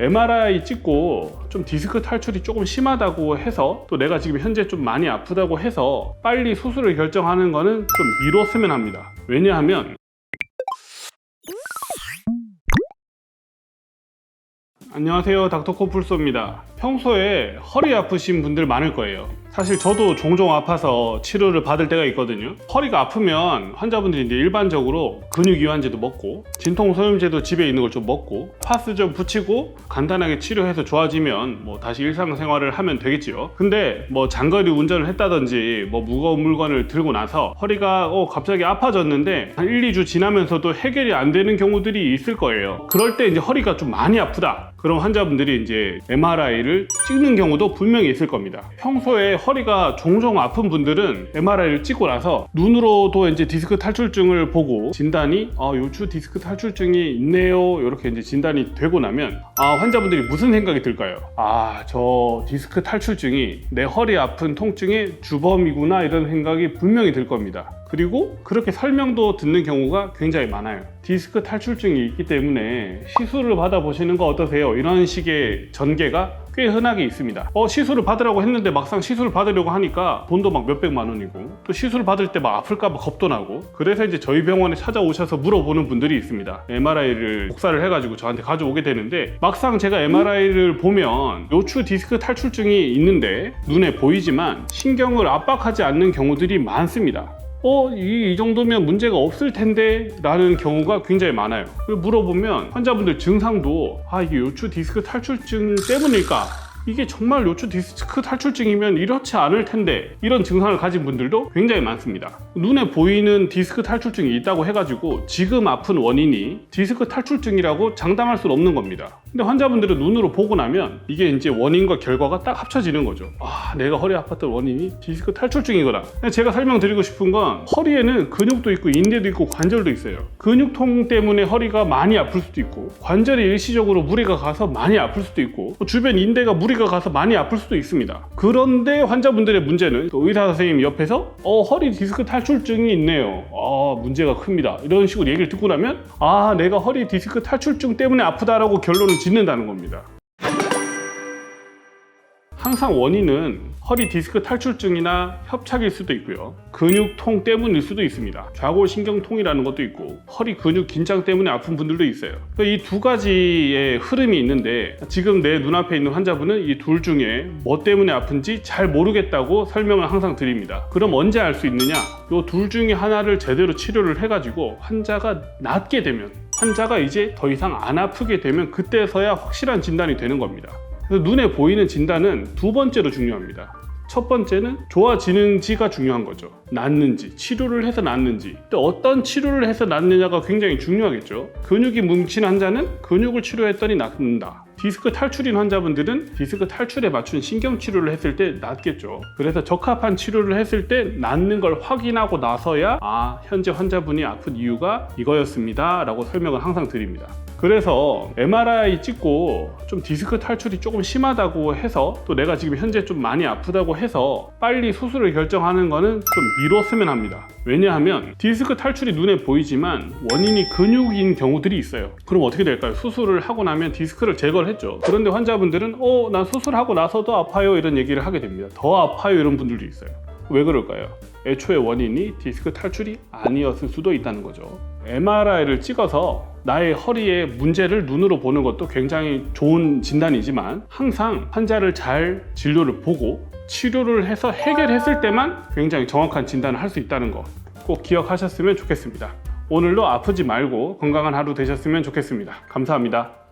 MRI 찍고 좀 디스크 탈출이 조금 심하다고 해서 또 내가 지금 현재 좀 많이 아프다고 해서 빨리 수술을 결정하는 거는 좀 미뤘으면 합니다. 왜냐하면 안녕하세요. 닥터 코뿔소입니다. 평소에 허리 아프신 분들 많을 거예요 사실 저도 종종 아파서 치료를 받을 때가 있거든요. 허리가 아프면 환자분들이 이제 일반적으로 근육 이완제도 먹고 진통 소염제도 집에 있는 걸 좀 먹고 파스 좀 붙이고 간단하게 치료해서 좋아지면 뭐 다시 일상생활을 하면 되겠지요. 근데 뭐 장거리 운전을 했다든지 뭐 무거운 물건을 들고 나서 허리가 어 갑자기 아파졌는데 한 1, 2주 지나면서도 해결이 안 되는 경우들이 있을 거예요. 그럴 때 이제 허리가 좀 많이 아프다. 그럼 환자분들이 이제 MRI를 찍는 경우도 분명히 있을 겁니다. 평소에 허리가 종종 아픈 분들은 MRI를 찍고 나서 눈으로도 이제 디스크 탈출증을 보고 진단이 아, 요추 디스크 탈출증이 있네요. 이렇게 이제 진단이 되고 나면 아, 환자분들이 무슨 생각이 들까요? 아, 저 디스크 탈출증이 내 허리 아픈 통증의 주범이구나 이런 생각이 분명히 들 겁니다. 그리고 그렇게 설명도 듣는 경우가 굉장히 많아요. 디스크 탈출증이 있기 때문에 시술을 받아보시는 거 어떠세요? 이런 식의 전개가 꽤 흔하게 있습니다. 어, 시술을 받으라고 했는데 막상 시술을 받으려고 하니까 돈도 막 몇백만 원이고 또 시술을 받을 때 막 아플까봐 겁도 나고 그래서 이제 저희 병원에 찾아오셔서 물어보는 분들이 있습니다. MRI를 복사를 해가지고 저한테 가져오게 되는데 막상 제가 MRI를 보면 요추 디스크 탈출증이 있는데 눈에 보이지만 신경을 압박하지 않는 경우들이 많습니다. 어, 이, 이 정도면 문제가 없을 텐데 라는 경우가 굉장히 많아요. 물어보면 환자분들 증상도 아, 이게 요추 디스크 탈출증 때문일까? 이게 정말 요추 디스크 탈출증이면 이렇지 않을 텐데 이런 증상을 가진 분들도 굉장히 많습니다. 눈에 보이는 디스크 탈출증이 있다고 해가지고 지금 아픈 원인이 디스크 탈출증이라고 장담할 수는 없는 겁니다. 근데 환자분들은 눈으로 보고 나면 이게 이제 원인과 결과가 딱 합쳐지는 거죠. 아, 내가 허리 아팠던 원인이 디스크 탈출증이구나. 근데 제가 설명드리고 싶은 건 허리에는 근육도 있고 인대도 있고 관절도 있어요. 근육통 때문에 허리가 많이 아플 수도 있고 관절이 일시적으로 무리가 가서 많이 아플 수도 있고 또 주변 인대가 무리 가 가서 많이 아플 수도 있습니다. 그런데 환자분들의 문제는 또 의사 선생님 옆에서 어, 허리 디스크 탈출증이 있네요. 아, 문제가 큽니다. 이런 식으로 얘기를 듣고 나면 아, 내가 허리 디스크 탈출증 때문에 아프다라고 결론을 짓는다는 겁니다. 항상 원인은 허리 디스크 탈출증이나 협착일 수도 있고요. 근육통 때문일 수도 있습니다. 좌골신경통이라는 것도 있고 허리 근육 긴장 때문에 아픈 분들도 있어요. 이 두 가지의 흐름이 있는데 지금 내 눈앞에 있는 환자분은 이 둘 중에 뭐 때문에 아픈지 잘 모르겠다고 설명을 항상 드립니다. 그럼 언제 알 수 있느냐? 이 둘 중에 하나를 제대로 치료를 해가지고 환자가 낫게 되면 환자가 이제 더 이상 안 아프게 되면 그때서야 확실한 진단이 되는 겁니다. 눈에 보이는 진단은 두 번째로 중요합니다. 첫 번째는 좋아지는지가 중요한 거죠. 낫는지, 치료를 해서 낫는지, 또 어떤 치료를 해서 낫느냐가 굉장히 중요하겠죠. 근육이 뭉친 환자는 근육을 치료했더니 낫는다. 디스크 탈출인 환자분들은 디스크 탈출에 맞춘 신경 치료를 했을 때 낫겠죠. 그래서 적합한 치료를 했을 때 낫는 걸 확인하고 나서야 아, 현재 환자분이 아픈 이유가 이거였습니다. 라고 설명을 항상 드립니다. 그래서 MRI 찍고 좀 디스크 탈출이 조금 심하다고 해서 또 내가 지금 현재 좀 많이 아프다고 해서 빨리 수술을 결정하는 거는 좀 미뤘으면 합니다. 왜냐하면 디스크 탈출이 눈에 보이지만 원인이 근육인 경우들이 있어요. 그럼 어떻게 될까요? 수술을 하고 나면 디스크를 제거를 했죠. 그런데 환자분들은 어, 난 수술하고 나서도 아파요 이런 얘기를 하게 됩니다. 더 아파요 이런 분들도 있어요. 왜 그럴까요? 애초에 원인이 디스크 탈출이 아니었을 수도 있다는 거죠. MRI를 찍어서 나의 허리에 문제를 눈으로 보는 것도 굉장히 좋은 진단이지만 항상 환자를 잘 진료를 보고 치료를 해서 해결했을 때만 굉장히 정확한 진단을 할 수 있다는 거 꼭 기억하셨으면 좋겠습니다. 오늘도 아프지 말고 건강한 하루 되셨으면 좋겠습니다. 감사합니다.